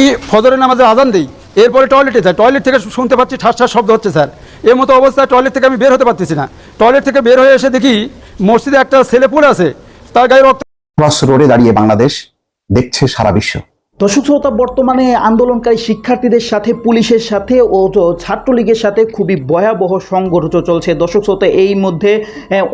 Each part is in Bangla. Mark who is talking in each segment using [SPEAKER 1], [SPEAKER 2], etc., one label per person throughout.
[SPEAKER 1] এই ফজরের নামাজের আদান দিই, এরপরে টয়লেটে যাই। টয়লেট থেকে শুনতে পাচ্ছি ঠাস ঠাস শব্দ হচ্ছে, স্যার। এর মতো অবস্থায় টয়লেট থেকে আমি বের হতে পারতেছি না। টয়লেট থেকে বের হয়ে এসে দেখি মসজিদে একটা ছেলে পড়ে আছে, তার গায়ে রক্ত
[SPEAKER 2] রোডে দাঁড়িয়ে বাংলাদেশ দেখছে সারা বিশ্ব।
[SPEAKER 3] দর্শক শ্রোতা বর্তমানে আন্দোলনকারী শিক্ষার্থীদের সাথে, পুলিশের সাথে ও ছাত্রলীগের সাথে খুবই ভয়াবহ সংঘর্ষ চলছে। দর্শক শ্রোতা, এই মধ্যে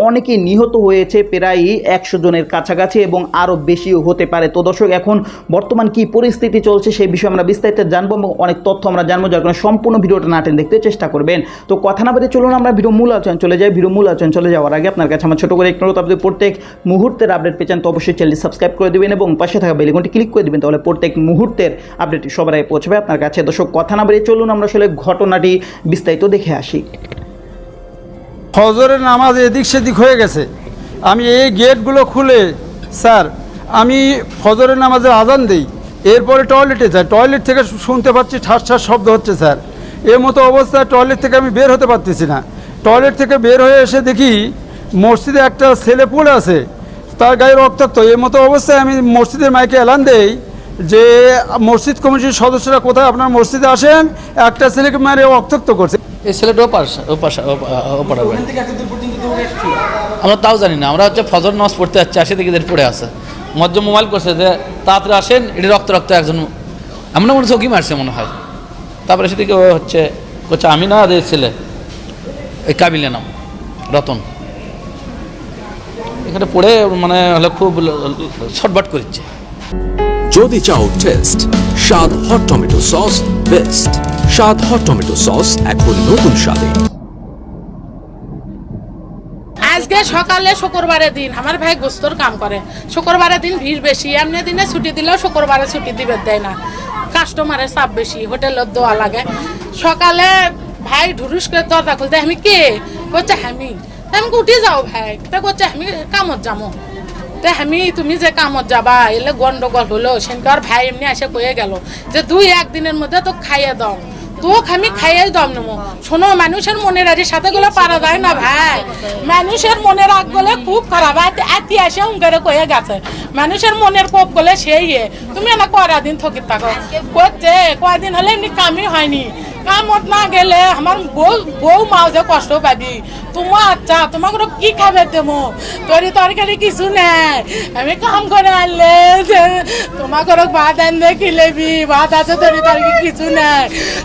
[SPEAKER 3] অনেকেই নিহত হয়েছে, প্রায় একশো জনের কাছাকাছি এবং আরও বেশিও হতে পারে। তো দর্শক, এখন বর্তমান কি পরিস্থিতি চলছে সেই বিষয়ে আমরা বিস্তারিত জানব এবং অনেক তথ্য আমরা জানব, যার কারণে সম্পূর্ণ ভিডিওটা নাটেন দেখতে চেষ্টা করবেন। তো কথা না বেরিয়ে চলুন, আমরা ভিডিও মূল আলোচনা চলে যাই। ভিডিও মূল আলোচনা চলে যাওয়ার আগে আপনার কাছে আমার ছোটো করে একটু আপনি প্রত্যেক মুহূর্তের আপডেট পেয়েছেন তো অবশ্যই চ্যানেলটি সাবস্ক্রাইব করে দেবেন এবং পাশে থাকা বেলিকনটি ক্লিক করে দেবেন, তাহলে প্রত্যেক মুহূর্তের আপডেটটি সবার আগে পৌঁছবে আপনার কাছে। দর্শক, কথা না বেরিয়ে চলুন, আমরা আসলে ঘটনাটি বিস্তারিত দেখে আসি।
[SPEAKER 1] ফজরের নামাজ এদিক সেদিক হয়ে গেছে। আমি এই গেটগুলো খুলে, স্যার, আমি ফজরের নামাজের আজান দিই। এরপরে টয়লেটে যাই। টয়লেট থেকে শুনতে পাচ্ছি ঠাস ঠাস শব্দ হচ্ছে, স্যার। এর মতো অবস্থায় টয়লেট থেকে আমি বের হতে পারতেছি না। টয়লেট থেকে বের হয়ে এসে দেখি মসজিদে একটা ছেলে পড়ে আছে। তার গায়ে রক্তাক্ত। এর মতো অবস্থায় আমি মসজিদের মাইকে এলান দেই। যে মসজিদ কমিটির সদস্যরা কোথায় আপনার মসজিদে আসেন একটা ছেলেকে মারে রক্তাক্ত করছে।
[SPEAKER 4] এই ছেলেটা আমরা তাও জানি না। আমরা হচ্ছে ফজর নামাজ পড়তে যাচ্ছি আসে দেখি এদের পড়ে আছে। মজ্জ মোবাইল করছে যে তাড়াতাড়ি আসেন এটি রক্ত রক্ত একজন আমরা মনে চৌকি মারছে মনে হয়। তারপরে সেদিকে ও হচ্ছে হচ্ছে আমি না ওদের ছেলে। এই কাবিলে নাম রতন। এখানে পড়ে মানে হলে খুব ছটবট করছে
[SPEAKER 5] যদি চাও টেস্ট স্বাদ হট টমেটো সস বেস্ট স্বাদ হট টমেটো সস এখন নতুন স্বাদে।
[SPEAKER 6] আজকে সকালে শুক্রবারের দিন, আমার ভাই গোস্তর কাম করে। শুক্রবারের দিন ভিড় বেশি, এমনি দিনে ছুটি দিলেও শুক্রবারে ছুটি দিবে, দেয় না। কাস্টমারের চাপ বেশি হোটেলের দেওয়া লাগে। সকালে ভাই ঢুরুস করে দরজা খুলতে, আমি কে? করছে আমি। আমি উঠে যাও ভাই। তা করছে আমি কামত যাব তে আমি তুমি যে কামত যাবা, এলে গন্ডগোল হলো সেনকার ভাই এমনি এসে কয়ে গেল যে দুই একদিনের মধ্যে তো খাইয়ে দাও তোক আমি খাইয়ে দম নেব শোনো, মানুষের মনের আগে সাথে গুলো পারা যায় না ভাই। মানুষের মনের আগ গলে খুব খারাপ। আতি আসে উঙ্গারে কয়ে গেছে, মানুষের মনের কোপ গলে সেই। তুমি না কয়টা দিন থকি? থাকো করছে কয়দিন হলে এমনি কামই হয়নি। কামত না গেলে আমার বউ বউ মাও যে কষ্ট পাবি। তোমার আচ্ছা তোমাকে কি খাবে দেবো? তরি তরকারি কিছু নেই। আমি কাম করে আনলে তোমাকে ভাত আনবে খিলেবি ভাত আছে, তরি তরকারি কিছু নেই।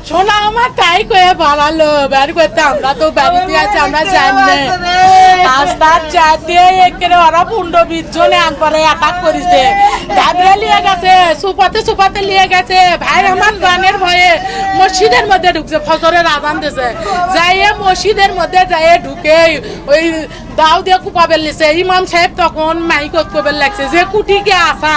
[SPEAKER 6] শোনা, আমার তাই কয়ে ভালো বের করতে আমরা তো বাড়িতে আছি, আমরা জানি রাস্তার চারটে একেবারে ওরা পুন্ড বিশ জনে একবারে অ্যাটাক করেছে। ডাবরা লিয়ে গেছে, সুপাতে সুপাতে লিয়ে গেছে। ভাই, আমার গানের ভয়ে মসজিদের মধ্যে ঢুকছে ফজরের আজান দিছে। যাইয়ে মসজিদের মধ্যে যাইয়ে ঢুকে ওই দাও দিয়ে কুপাবেল লিছে ইমাম সাহেব তখন মাইকত কবেল লাগছে। যে কুটি কে আসা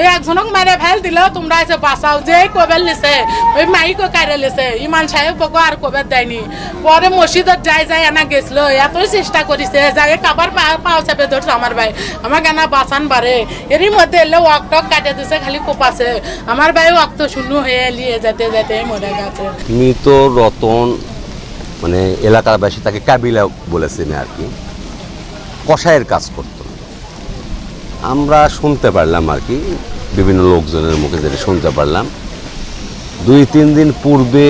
[SPEAKER 6] এই একজনক মারে ফেল দিলেও তোমরা এসে বাঁচাও। যে কবেল লিছে ওই মাইকো কাইরে লিছে। ইমাম সাহেব বকো আর কবেল দেয়নি। পরে মসজিদত যাই যাই এনা গেছিল। এতই চেষ্টা করিছে যাই কাবার পাও চাপে ধরছে আমার ভাই। আমার গানা বাঁচান বারে এরই মধ্যে এলে ওয়াক টক কাটে দিছে, খালি কোপাছে। আমার ভাই ওয়াক্ত শূন্য হয়ে লিয়ে যেতে যেতে মরে গেছে।
[SPEAKER 7] মৃত রতন মানে এলাকার বাসী তাকে কাবিলা বলেছেন আর কি? কষায়ের কাজ করত। আমরা শুনতে পারলাম আর কি, বিভিন্ন লোকজনের মুখে যেটা শুনতে পারলাম। দুই, তিন দিন পূর্বে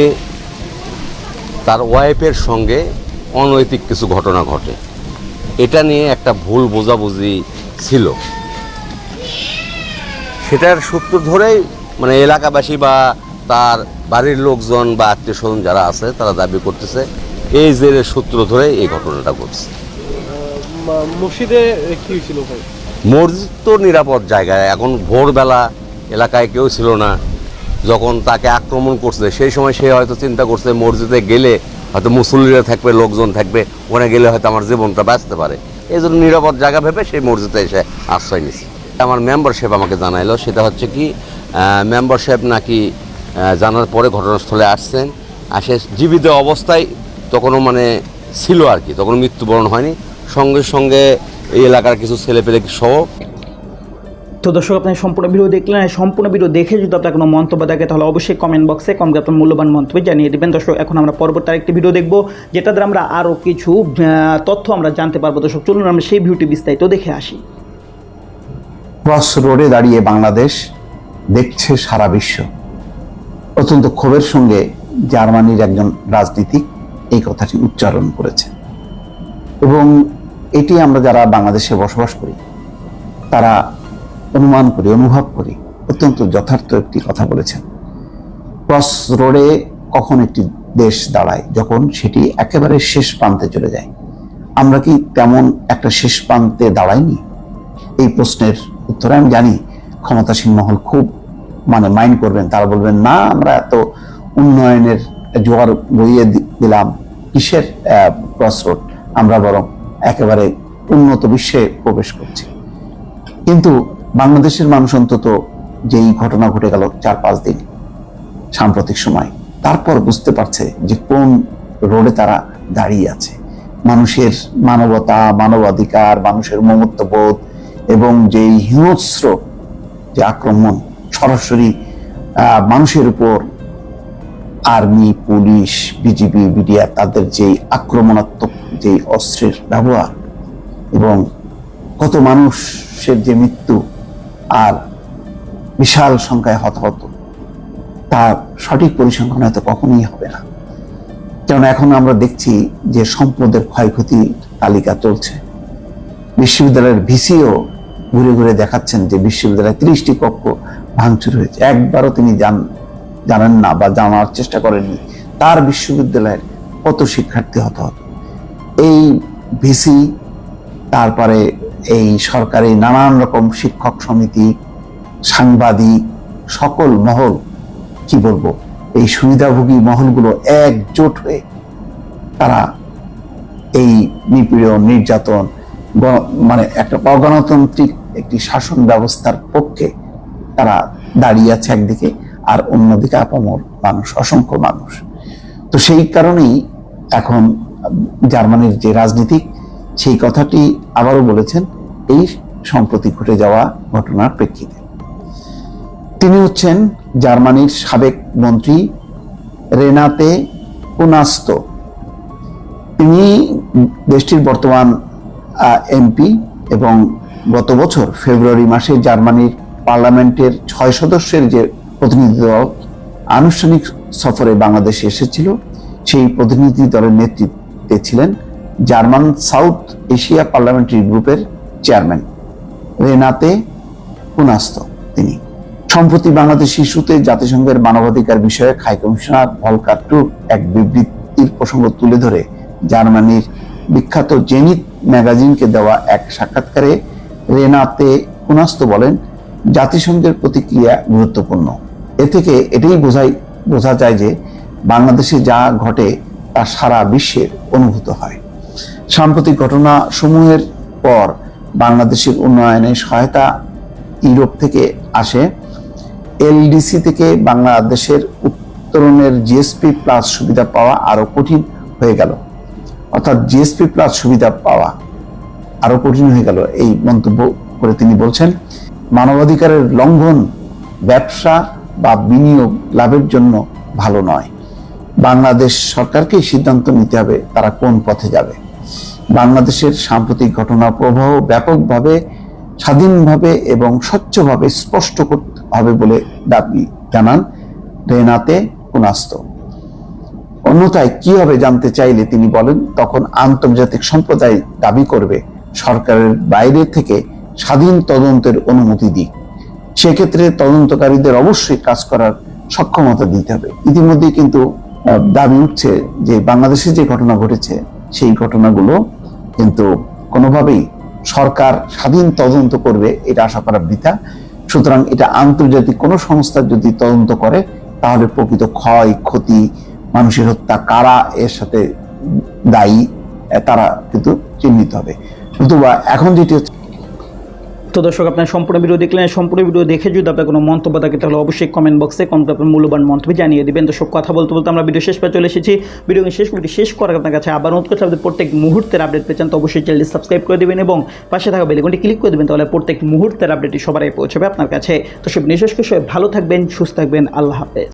[SPEAKER 7] তার ওয়াইফের সঙ্গে অনৈতিক কিছু ঘটনা ঘটে। এটা নিয়ে একটা ভুল বোঝাবুঝি ছিল। সেটার সূত্র ধরেই মানে এলাকাবাসী বা তার বাড়ির লোকজন বা আত্মীয় স্বজন যারা আছে, তারা দাবি করতেছে, এই জেরের সূত্র ধরে এই ঘটনাটা ঘটছে।
[SPEAKER 8] মসজিদে কি হয়েছিল
[SPEAKER 7] মসজিদ তো নিরাপদ জায়গায়। এখন ভোরবেলা এলাকায় কেউ ছিল না। যখন তাকে আক্রমণ করছে, সেই সময় সে হয়তো চিন্তা করছে, মসজিদে গেলে হয়তো মুসল্লিরা থাকবে, লোকজন থাকবে ওখানে গেলে হয়তো আমার জীবনটা বাঁচতে পারে। এই জন্য নিরাপদ জায়গা ভেবে সেই মসজিদে এসে আশ্রয় নিছে আমার মেম্বারশিপ আমাকে জানাইলো, সেটা হচ্ছে কি মেম্বারশিপ নাকি জানার পরে ঘটনাস্থলে আসছেন। আসে জীবিত অবস্থায় তখনও মানে ছিল আর কি তখন মৃত্যুবরণ হয়নি। সঙ্গে সঙ্গে এই এলাকার কিছু ছেলেপেলে সহ
[SPEAKER 3] তো দর্শক আপনি সম্পূর্ণ ভিডিও দেখলেন সম্পূর্ণ ভিডিও দেখে যদি আপনার কোনো মন্তব্য থাকে তাহলে অবশ্যই কমেন্ট বক্সে কমকে আপনার মূল্যবান মন্তব্য জানিয়ে দেবেন। দর্শক এখন আমরা পরবর্তী আরেকটি ভিডিও দেখব যেটা দ্বারা আমরা আরও কিছু তথ্য আমরা জানতে পারব। দর্শক চলুন আমরা সেই ভিডিওটি বিস্তারিত দেখে আসি।
[SPEAKER 2] ক্রস রোডে দাঁড়িয়ে বাংলাদেশ দেখছে সারা বিশ্ব। অত্যন্ত ক্ষোভের সঙ্গে জার্মানির একজন রাজনীতিক এই কথাটি উচ্চারণ করেছে এবং এটি আমরা যারা বাংলাদেশে বসবাস করি, তারা অনুমান করি, অনুভব করি। অত্যন্ত যথার্থ একটি কথা বলেছেন। ক্রস রোডে কখন একটি দেশ দাঁড়ায়, যখন সেটি একেবারে শেষ প্রান্তে চলে যায়। আমরা কি তেমন একটা শেষ প্রান্তে দাঁড়াইনি? এই প্রশ্নের উত্তরে আমি জানি, ক্ষমতাসীন মহল খুব মানে মাইন্ড করবেন। তারা বলবেন, না, আমরা এত উন্নয়নের জোয়ার বইয়ে দিলাম। কিসের ক্রস রোড? আমরা বরং একেবারে উন্নত বিশ্বে প্রবেশ করছে। কিন্তু বাংলাদেশের মানুষ অন্তত যেই ঘটনা ঘটে গেল চার পাঁচ দিন সাম্প্রতিক সময়, তারপর বুঝতে পারছে যে কোন রোডে তারা দাঁড়িয়ে আছে। মানুষের মানবতা, মানবাধিকার, মানুষের মমত্ববোধ এবং যেই হিংস্র যে আক্রমণ, সরাসরি মানুষের উপর আর্মি, পুলিশ, বিজিবি বিডিআর তাদের যেই আক্রমণাত্মক যেই অস্ত্রের ব্যবহার এবং কত মানুষের যে মৃত্যু আর বিশাল সংখ্যায় হতাহত, তার সঠিক পরিসংখ্যান হয়তো কখনোই হবে না। কারণ এখন আমরা দেখছি যে সম্পদের ক্ষয়ক্ষতির তালিকা চলছে। বিশ্ববিদ্যালয়ের ভিসিও ঘুরে ঘুরে দেখাচ্ছেন যে বিশ্ববিদ্যালয়ে ত্রিশটি কক্ষ ভাঙচুর হয়েছে। একবারও তিনি জান, জানেন না বা জানার চেষ্টা করেননি। তার বিশ্ববিদ্যালয়ের কত শিক্ষার্থী হতাহত? এই ভিসি, তারপরে এই সরকারি নানান রকম শিক্ষক সমিতি, সাংবাদিক, সকল মহল, কি বলব, এই সুবিধাভোগী মহলগুলো একজোট হয়ে তারা এই নিপীড়ন, নির্যাতন মানে একটা অগণতান্ত্রিক একটি শাসন ব্যবস্থার পক্ষে তারা দাঁড়িয়ে আছে একদিকে আর অন্যদিকে আপামর মানুষ, অসংখ্য মানুষ। তো সেই কারণেই এখন জার্মানির যে রাজনীতিক সেই কথাটি আবারও বলেছেন, এই সম্প্রতি ঘটে যাওয়া ঘটনার প্রেক্ষিতে। তিনি হচ্ছেন জার্মানির সাবেক মন্ত্রী রেনাতে কুনাস্ত। তিনি দেশটির বর্তমান এমপি এবং গত বছর ফেব্রুয়ারি মাসে জার্মানির পার্লামেন্টের ছয় সদস্যের যে প্রতিনিধি দল আনুষ্ঠানিক সফরে বাংলাদেশে এসেছিল, সেই প্রতিনিধি দলের নেতৃত্বে ছিলেন জার্মান সাউথ এশিয়া পার্লামেন্টারি গ্রুপের চেয়ারম্যান রেনাতে কুনাস্ত তিনি। সম্প্রতি বাংলাদেশ ইস্যুতে জাতিসংঘের মানবাধিকার বিষয়ে হাই কমিশনার ভলকার টুর এক বিবৃতির প্রসঙ্গ তুলে ধরে, জার্মানির বিখ্যাত জেনিত ম্যাগাজিনকে দেওয়া এক সাক্ষাৎকারে রেনাতে কুনাস্ত বলেন, জাতিসংঘের প্রতিক্রিয়া গুরুত্বপূর্ণ। এ থেকে এটাই বোঝাই, বোঝা যায় যে বাংলাদেশে যা ঘটে তা সারা বিশ্বে অনুভূত হয়। সাম্প্রতিক ঘটনা সমূহের পর বাংলাদেশের উন্নয়নে সহায়তা ইউরোপ থেকে আসে। এলডিসি থেকে বাংলাদেশের উত্তরণের জিএসপি প্লাস সুবিধা পাওয়া আরও কঠিন হয়ে গেল। অর্থাৎ জিএসপি প্লাস সুবিধা পাওয়া আরও কঠিন হয়ে গেল এই মন্তব্য করে তিনি বলছেন, মানবাধিকারের লঙ্ঘন ব্যবসা বা বিনিয়োগ লাভের জন্য ভালো নয়। বাংলাদেশ সরকারকেই সিদ্ধান্ত নিতে হবে তারা কোন পথে যাবে। বাংলাদেশের সাম্প্রতিক ঘটনা প্রবাহ ব্যাপকভাবে, স্বাধীনভাবে এবং স্বচ্ছভাবে স্পষ্ট করতে হবে বলে দাবি জানান রেনাতে কুনাস্ত। অন্যথায় কি হবে জানতে চাইলে তিনি বলেন, তখন আন্তর্জাতিক সম্প্রদায় দাবি করবে সরকারের বাইরে থেকে স্বাধীন তদন্তের অনুমতি দিক। সেক্ষেত্রে তদন্তকারীদের অবশ্যই কাজ করার সক্ষমতা দিতে হবে। ইতিমধ্যেই কিন্তু দাবি উঠছে যে বাংলাদেশে যে ঘটনা ঘটেছে, সেই ঘটনাগুলো কিন্তু কোনোভাবেই সরকার স্বাধীন তদন্ত করবে, এটা আশা করা বৃথা। সুতরাং এটা আন্তর্জাতিক কোনো সংস্থা যদি তদন্ত করে, তাহলে প্রকৃত ক্ষয়, ক্ষতি, মানুষের হত্যা কারা, এর সাথে দায়ী তারা কিন্তু চিহ্নিত হবে। নতুবা এখন যেটি হচ্ছে
[SPEAKER 3] তো দর্শক, আপনার সম্পূর্ণ ভিডিও দেখলেন সম্পূর্ণ ভিডিও দেখে যদি আপনার কোনো মন্তব্য থাকে, তাহলে অবশ্যই কমেন্ট বক্সে কমেন্ট আপনার মূল্যবান মন্তব্য জানিয়ে দিবেন। দর্শক, কথা বলতে বলতে আমরা ভিডিও শেষ পে চলে এসেছি। ভিডিও শেষ ভিডিও শেষ করার আপনার কাছে আবার অনুরোধ করছি আপনাদের প্রত্যেক মুহূর্তের আপডেট পেয়েছেন তো অবশ্যই চ্যানেলটি সাবস্ক্রাইব করে দেবেন এবং পাশে থাকা বেলেকনটি ক্লিক করে দেবেন, তাহলে প্রত্যেক মুহূর্তের আপডেটটি সবার পৌঁছবে আপনার কাছে। তো সব নিঃশেষ সবাই ভালো থাকবেন, সুস্থ থাকবেন, আল্লাহ হাফেজ।